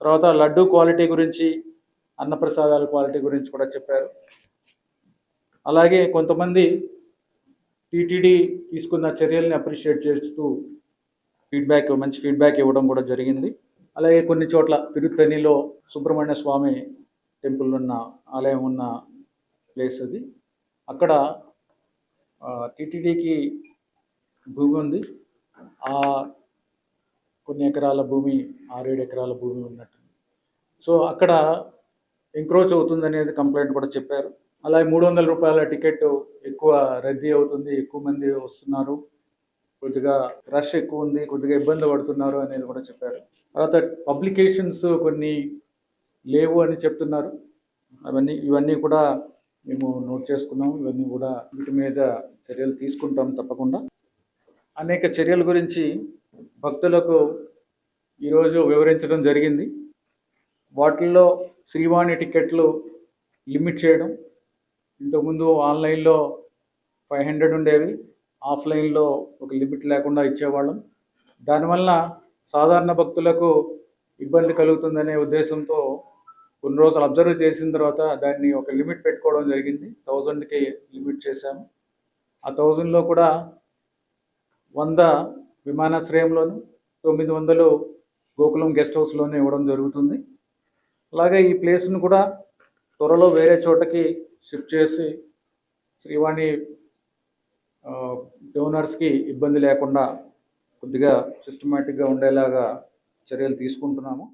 తర్వాత లడ్డు క్వాలిటీ గురించి అన్నప్రసాదాల క్వాలిటీ గురించి కూడా చెప్పారు. అలాగే కొంతమంది టీటీడీ తీసుకున్న చర్యల్ని అప్రిషియేట్ చేస్తూ ఫీడ్బ్యాక్ మంచి ఫీడ్బ్యాక్ ఇవ్వడం కూడా జరిగింది. అలాగే కొన్ని చోట్ల తిరుత్తనిలో సుబ్రహ్మణ్య స్వామి టెంపుల్ ఉన్న ఆలయం ఉన్న ప్లేస్ అది. అక్కడ టీటీడీకి భూమి ఉంది. ఆ కొన్ని ఎకరాల భూమి ఆరేడు ఎకరాల భూమి ఉన్నట్టు. సో అక్కడ ఎంక్రోచ్ అవుతుంది అనేది కంప్లైంట్ కూడా చెప్పారు. అలాగే మూడు వందల రూపాయల టికెట్ ఎక్కువ రద్దీ అవుతుంది ఎక్కువ మంది వస్తున్నారు. కొద్దిగా రష్ ఎక్కువ ఉంది కొద్దిగా ఇబ్బంది పడుతున్నారు అనేది కూడా చెప్పారు. తర్వాత పబ్లికేషన్స్ కొన్ని లేవు అని చెప్తున్నారు. అవన్నీ ఇవన్నీ కూడా మేము నోట్ చేసుకున్నాం. ఇవన్నీ కూడా వీటి మీద చర్యలు తీసుకుంటాం తప్పకుండా. అనేక చర్యల గురించి భక్తులకు ఈరోజు వివరించడం జరిగింది. వాటిల్లో శ్రీవాణి టికెట్లు లిమిట్ చేయడం. ఇంతకుముందు ఆన్లైన్లో ఫైవ్ హండ్రెడ్ ఉండేవి. ఆఫ్లైన్లో ఒక లిమిట్ లేకుండా ఇచ్చేవాళ్ళం. దానివల్ల సాధారణ భక్తులకు ఇబ్బంది కలుగుతుందనే ఉద్దేశంతో కొన్ని రోజులు అబ్జర్వ్ చేసిన తర్వాత దాన్ని ఒక లిమిట్ పెట్టుకోవడం జరిగింది. థౌజండ్కి లిమిట్ చేశాము. ఆ థౌజండ్లో కూడా వంద విమానాశ్రయంలోను తొమ్మిది వందలు గోకులం గెస్ట్ హౌస్లోనే ఇవ్వడం జరుగుతుంది. అలాగే ఈ ప్లేస్ను కూడా త్వరలో వేరే చోటకి షిఫ్ట్ చేసి శ్రీవాణి డోనర్స్కి ఇబ్బంది లేకుండా కొద్దిగా సిస్టమేటిక్గా ఉండేలాగా చర్యలు తీసుకుంటున్నాము.